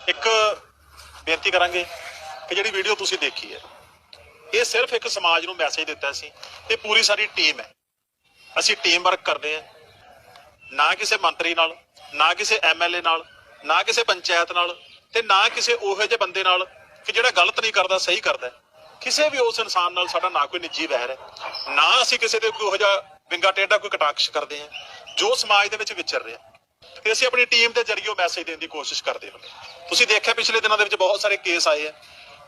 ਇੱਕ ਬੇਨਤੀ ਕਰਾਂਗੇ ਕਿ ਜਿਹੜੀ ਵੀਡੀਓ ਤੁਸੀਂ ਦੇਖੀ ਹੈ, ਇਹ ਸਿਰਫ ਇੱਕ ਸਮਾਜ ਨੂੰ ਮੈਸੇਜ ਦਿੱਤਾ ਸੀ ਤੇ ਪੂਰੀ ਸਾਡੀ ਟੀਮ ਹੈ। ਅਸੀਂ ਟੀਮ ਵਰਕ ਕਰਦੇ ਹਾਂ, ਨਾ ਕਿਸੇ ਮੰਤਰੀ ਨਾਲ, ਨਾ ਕਿਸੇ ਐਮਐਲਏ ਨਾਲ ਨਾ ਕਿਸੇ ਪੰਚਾਇਤ ਨਾਲ ਤੇ ਨਾ ਕਿਸੇ ਉਹੋ ਜਿਹੇ ਬੰਦੇ ਨਾਲ ਕਿ ਜਿਹੜਾ ਗਲਤ ਨਹੀਂ ਕਰਦਾ, ਸਹੀ ਕਰਦਾ ਕਿਸੇ ਵੀ ਉਸ ਇਨਸਾਨ ਨਾਲ ਸਾਡਾ ਨਾ ਕੋਈ ਨਿੱਜੀ ਵੈਰ ਹੈ। ਨਾ ਅਸੀਂ ਕਿਸੇ ਦੇ ਕੋਈ ਉਹੋ ਜਿਹਾ ਵਿੰਗਾ ਟੇਡਾ ਕੋਈ ਕਟਾਕਸ਼ ਕਰਦੇ ਹਾਂ, ਜੋ ਸਮਾਜ ਦੇ ਵਿੱਚ ਵਿਚਰ ਰਿਹਾ। ਤੇ ਅਸੀਂ ਆਪਣੀ ਟੀਮ ਦੇ ਜਰੀਏ ਮੈਸੇਜ ਦੇਣ ਦੀ ਕੋਸ਼ਿਸ਼ ਕਰਦੇ ਹਾਂ। ਤੁਸੀਂ ਦੇਖਿਆ ਪਿਛਲੇ ਦਿਨਾਂ ਦੇ ਵਿੱਚ ਬਹੁਤ ਸਾਰੇ ਕੇਸ ਆਏ ਆ,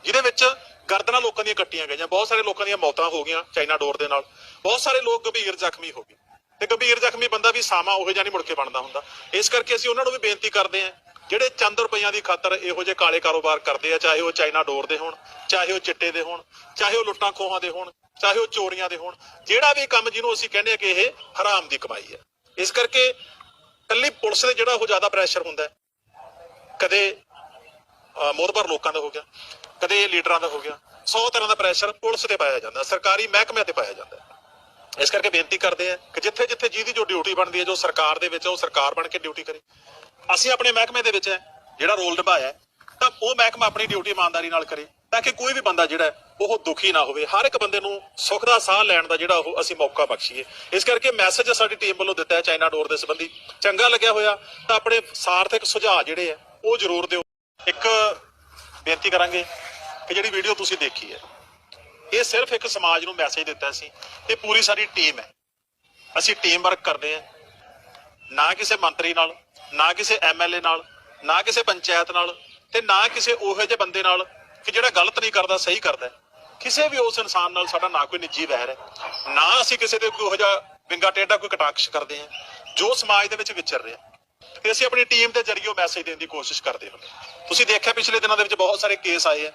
ਜਿਹਦੇ ਵਿੱਚ ਗਰਦਨਾਂ ਲੋਕਾਂ ਦੀਆਂ ਕੱਟੀਆਂ ਗਈਆਂ, ਬਹੁਤ ਸਾਰੇ ਲੋਕਾਂ ਦੀਆਂ ਮੌਤਾਂ ਹੋ ਗਈਆਂ ਚਾਈਨਾ ਡੋਰ ਦੇ ਨਾਲ। ਬਹੁਤ ਸਾਰੇ ਲੋਕ ਗੰਭੀਰ ਜ਼ਖਮੀ ਹੋ ਗਏ। ਤੇ ਗੰਭੀਰ ਜ਼ਖਮੀ ਬੰਦਾ ਵੀ ਸਾਮਾ ਉਹੋ ਜਿਹਾ ਨਹੀਂ ਮੁੜ ਕੇ ਬਣਦਾ ਹੁੰਦਾ। ਇਸ ਕਰਕੇ ਅਸੀਂ ਉਹਨਾਂ ਨੂੰ ਵੀ ਬੇਨਤੀ ਕਰਦੇ ਹਾਂ ਜਿਹੜੇ ਚੰਦ ਰੁਪਈਆਂ ਦੀ ਖਾਤਰ ਇਹੋ ਜਿਹੇ ਕਾਲੇ ਕਾਰੋਬਾਰ ਕਰਦੇ ਆ, ਚਾਹੇ ਉਹ ਚਾਈਨਾ ਡੋਰ ਦੇ ਹੋਣ, ਚਾਹੇ ਉਹ ਚਿੱਟੇ ਦੇ ਹੋਣ, ਚਾਹੇ ਉਹ ਲੁੱਟਾਂ ਖੋਹਾਂ ਦੇ ਹੋਣ, ਚਾਹੇ ਉਹ ਚੋਰੀਆਂ ਦੇ ਹੋਣ, ਜਿਹੜਾ ਵੀ ਕੰਮ ਜਿਹਨੂੰ ਅਸੀਂ ਕਹਿੰਦੇ ਆ ਕਿ ਇਹ ਹਰਾਮ ਦੀ ਕਮਾਈ ਹੈ। ਇਸ ਕਰਕੇ ਕੱਲੀ ਪੁਲਿਸ ਦੇ ਜਿਹੜਾ ਉਹ ਜ਼ਿਆਦਾ ਪ੍ਰੈਸ਼ਰ ਹੁੰਦਾ ਕਦੇ, ਅਹ ਮੋਹਤਬਰ ਲੋਕਾਂ ਦਾ ਹੋ ਗਿਆ, ਕਦੇ ਲੀਡਰਾਂ ਦਾ ਹੋ ਗਿਆ 100 ਤਰ੍ਹਾਂ ਦਾ ਪ੍ਰੈਸ਼ਰ ਪੁਲਿਸ ਤੇ ਪਾਇਆ ਜਾਂਦਾ, ਸਰਕਾਰੀ ਮਹਿਕਮਿਆਂ ਤੇ ਪਾਇਆ ਜਾਂਦਾ ਇਸ ਕਰਕੇ ਬੇਨਤੀ ਕਰਦੇ ਆ ਕਿ ਜਿੱਥੇ ਜਿੱਥੇ ਜਿਹਦੀ ਜੋ ਡਿਊਟੀ ਬਣਦੀ ਹੈ, ਜੋ ਸਰਕਾਰ ਦੇ ਵਿੱਚ ਉਹ ਸਰਕਾਰ ਬਣ ਕੇ ਡਿਊਟੀ ਕਰੇ। ਅਸੀਂ ਆਪਣੇ ਮਹਿਕਮੇ ਦੇ ਵਿੱਚ ਹੈ, ਜਿਹੜਾ ਰੋਲ ਨਿਭਾਇਆ ਤਾਂ ਉਹ ਮਹਿਕਮਾ ਆਪਣੀ ਡਿਊਟੀ ਇਮਾਨਦਾਰੀ ਨਾਲ ਕਰੇ, ਤਾਂ ਕਿ ਕੋਈ ਵੀ ਬੰਦਾ ਜਿਹੜਾ ਉਹ ਦੁਖੀ ਨਾ ਹੋਵੇ। ਹਰ ਇੱਕ ਬੰਦੇ ਨੂੰ ਸੁੱਖ ਦਾ ਸਾਹ ਲੈਣ ਦਾ ਜਿਹੜਾ ਉਹ ਅਸੀਂ ਮੌਕਾ ਬਖਸ਼ੀਏ। ਇਸ ਕਰਕੇ ਮੈਸੇਜ ਸਾਡੀ ਟੀਮ ਵੱਲੋਂ ਦਿੱਤਾ ਹੈ ਚਾਈਨਾ ਡੋਰ ਦੇ ਸੰਬੰਧੀ। ਚੰਗਾ ਲੱਗਿਆ ਹੋਇਆ, ਤਾਂ ਆਪਣੇ ਸਾਰਥਕ ਸੁਝਾਅ ਜਿਹੜੇ ਆ ਉਹ ਜ਼ਰੂਰ ਦਿਓ। ਇੱਕ ਬੇਨਤੀ ਕਰਾਂਗੇ ਕਿ ਜਿਹੜੀ ਵੀਡੀਓ ਤੁਸੀਂ ਦੇਖੀ ਹੈ, ਇਹ ਸਿਰਫ ਇੱਕ ਸਮਾਜ ਨੂੰ ਮੈਸੇਜ ਦਿੱਤਾ ਸੀ ਤੇ ਪੂਰੀ ਸਾਡੀ ਟੀਮ ਹੈ। ਅਸੀਂ ਟੀਮ ਵਰਕ ਕਰਦੇ ਹਾਂ, ਨਾ ਕਿਸੇ ਮੰਤਰੀ ਨਾਲ ਨਾ ਕਿਸੇ ਐਮਐਲਏ ਨਾਲ, ਨਾ ਕਿਸੇ ਪੰਚਾਇਤ ਨਾਲ ਤੇ ਨਾ ਕਿਸੇ ਉਹੋ ਜਿਹੇ ਬੰਦੇ ਨਾਲ ਕਿ ਜਿਹੜਾ ਗਲਤ ਨਹੀਂ ਕਰਦਾ, ਸਹੀ ਕਰਦਾ ਕਿਸੇ ਵੀ ਉਸ ਇਨਸਾਨ ਨਾਲ ਸਾਡਾ ਨਾ ਕੋਈ ਨਿੱਜੀ ਵੈਰ ਹੈ। ਨਾ ਅਸੀਂ ਕਿਸੇ ਦੇ ਕੋਈ ਉਹੋ ਜਿਹਾ ਵਿੰਗਾ ਟੇਡਾ ਕੋਈ ਕਟਾਕਸ਼ ਕਰਦੇ ਹਾਂ, ਜੋ ਸਮਾਜ ਦੇ ਵਿੱਚ ਵਿਚਰ ਰਿਹਾ। ਤੇ ਅਸੀਂ ਆਪਣੀ ਟੀਮ ਦੇ ਜਰੀਏ ਉਹ ਮੈਸੇਜ ਦੇਣ ਦੀ ਕੋਸ਼ਿਸ਼ ਕਰਦੇ ਹਾਂ। ਤੁਸੀਂ ਦੇਖਿਆ ਪਿਛਲੇ ਦਿਨਾਂ ਦੇ ਵਿੱਚ ਬਹੁਤ ਸਾਰੇ ਕੇਸ ਆਏ ਆ,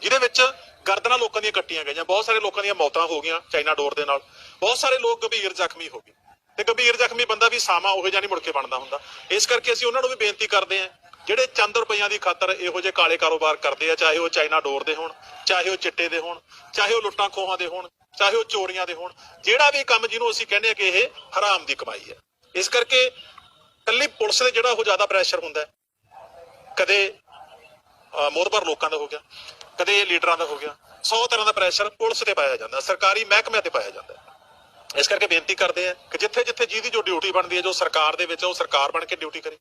ਜਿਹਦੇ ਵਿੱਚ ਗਰਦਨਾਂ ਲੋਕਾਂ ਦੀਆਂ ਕੱਟੀਆਂ ਗਈਆਂ, ਬਹੁਤ ਸਾਰੇ ਲੋਕਾਂ ਦੀਆਂ ਮੌਤਾਂ ਹੋ ਗਈਆਂ ਚਾਈਨਾ ਡੋਰ ਦੇ ਨਾਲ। ਬਹੁਤ ਸਾਰੇ ਲੋਕ ਗੰਭੀਰ ਜ਼ਖਮੀ ਹੋ ਗਏ। ਤੇ ਗੰਭੀਰ ਜ਼ਖਮੀ ਬੰਦਾ ਵੀ ਸਾਮਾ, ਉਹੋ ਜਿਹਾ ਨਹੀਂ ਮੁੜ ਕੇ ਬਣਦਾ ਹੁੰਦਾ। ਇਸ ਕਰਕੇ ਅਸੀਂ ਉਹਨਾਂ ਨੂੰ ਵੀ ਬੇਨਤੀ ਕਰਦੇ ਹਾਂ, ਜਿਹੜੇ ਚੰਦ ਰੁਪਈਆਂ ਦੀ ਖਾਤਰ ਇਹੋ ਜਿਹੇ ਕਾਲੇ ਕਾਰੋਬਾਰ ਕਰਦੇ ਆ, ਚਾਹੇ ਉਹ ਚਾਈਨਾ ਡੋਰ ਦੇ ਹੋਣ, ਚਾਹੇ ਉਹ ਚਿੱਟੇ ਦੇ ਹੋਣ, ਚਾਹੇ ਉਹ ਲੁੱਟਾਂ ਖੋਹਾਂ ਦੇ ਹੋਣ, ਚਾਹੇ ਉਹ ਚੋਰੀਆਂ ਦੇ ਹੋਣ, ਜਿਹੜਾ ਵੀ ਕੰਮ ਜਿਹਨੂੰ ਅਸੀਂ ਕਹਿੰਦੇ ਆ ਕਿ ਇਹ ਹਰਾਮ ਦੀ ਕਮਾਈ ਹੈ। ਇਸ ਕਰਕੇ ਕੱਲੀ ਪੁਲਿਸ ਦੇ ਜਿਹੜਾ ਉਹ ਜ਼ਿਆਦਾ ਪ੍ਰੈਸ਼ਰ ਹੁੰਦਾ ਕਦੇ, ਅਹ ਮੋਹਤਬਰ ਲੋਕਾਂ ਦਾ ਹੋ ਗਿਆ, ਕਦੇ ਲੀਡਰਾਂ ਦਾ ਹੋ ਗਿਆ 100 ਤਰ੍ਹਾਂ ਦਾ ਪ੍ਰੈਸ਼ਰ ਪੁਲਿਸ ਤੇ ਪਾਇਆ ਜਾਂਦਾ, ਸਰਕਾਰੀ ਮਹਿਕਮਿਆਂ ਤੇ ਪਾਇਆ ਜਾਂਦਾ ਇਸ ਕਰਕੇ ਬੇਨਤੀ ਕਰਦੇ ਆ ਕਿ ਜਿੱਥੇ ਜਿੱਥੇ ਜਿਹਦੀ ਜੋ ਡਿਊਟੀ ਬਣਦੀ ਹੈ, ਜੋ ਸਰਕਾਰ ਦੇ ਵਿੱਚ ਉਹ ਸਰਕਾਰ ਬਣ ਕੇ ਡਿਊਟੀ ਕਰੇ।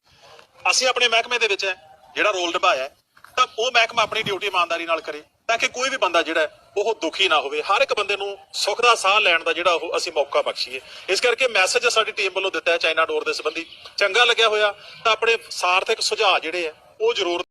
ਅਸੀਂ ਆਪਣੇ ਮਹਿਕਮੇ ਦੇ ਵਿੱਚ ਹੈ, ਜਿਹੜਾ ਰੋਲ ਨਿਭਾਇਆ ਤਾਂ ਉਹ ਮਹਿਕਮਾ ਆਪਣੀ ਡਿਊਟੀ ਇਮਾਨਦਾਰੀ ਨਾਲ ਕਰੇ, ਤਾਂ ਕਿ ਕੋਈ ਵੀ ਬੰਦਾ ਜਿਹੜਾ ਉਹ ਦੁਖੀ ਨਾ ਹੋਵੇ। ਹਰ ਇੱਕ ਬੰਦੇ ਨੂੰ ਸੁੱਖ ਦਾ ਸਾਹ ਲੈਣ ਦਾ ਜਿਹੜਾ ਉਹ ਅਸੀਂ ਮੌਕਾ ਬਖਸ਼ੀਏ। ਇਸ ਕਰਕੇ ਮੈਸੇਜ ਸਾਡੀ ਟੀਮ ਵੱਲੋਂ ਦਿੱਤਾ ਹੈ, ਚਾਈਨਾ ਡੋਰ ਦੇ ਸੰਬੰਧੀ। ਚੰਗਾ ਲੱਗਿਆ ਹੋਇਆ ਤਾਂ ਆਪਣੇ ਸਾਰਥਕ ਸੁਝਾਅ ਜਿਹੜੇ ਆ ਉਹ ਜ਼ਰੂਰ